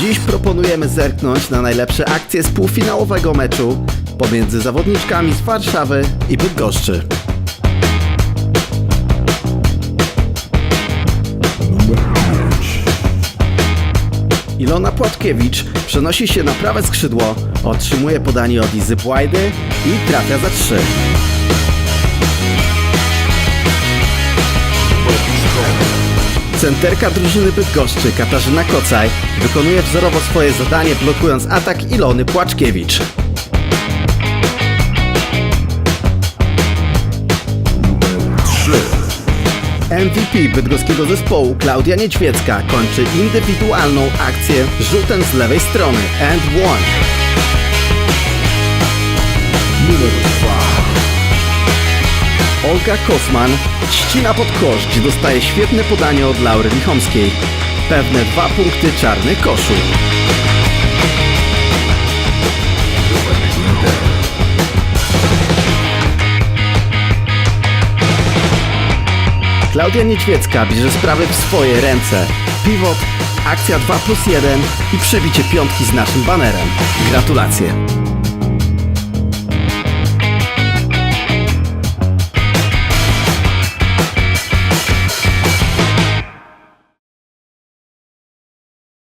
Dziś proponujemy zerknąć na najlepsze akcje z półfinałowego meczu pomiędzy zawodniczkami z Warszawy i Bydgoszczy. Ilona Płatkiewicz przenosi się na prawe skrzydło, otrzymuje podanie od Izy Błajdy i trafia za trzy. Centerka drużyny Bydgoszczy Katarzyna Kocaj wykonuje wzorowo swoje zadanie blokując atak Ilony Płaczkiewicz. MVP bydgoskiego zespołu Klaudia Niedźwiecka kończy indywidualną akcję rzutem z lewej strony and one. Olga Kofman ścina pod kosz, gdzie dostaje świetne podanie od Laury Lichomskiej. Pewne dwa punkty czarny koszu. Klaudia Niedźwiecka bierze sprawy w swoje ręce. Pivot, akcja 2 plus 1 i przebicie piątki z naszym banerem. Gratulacje!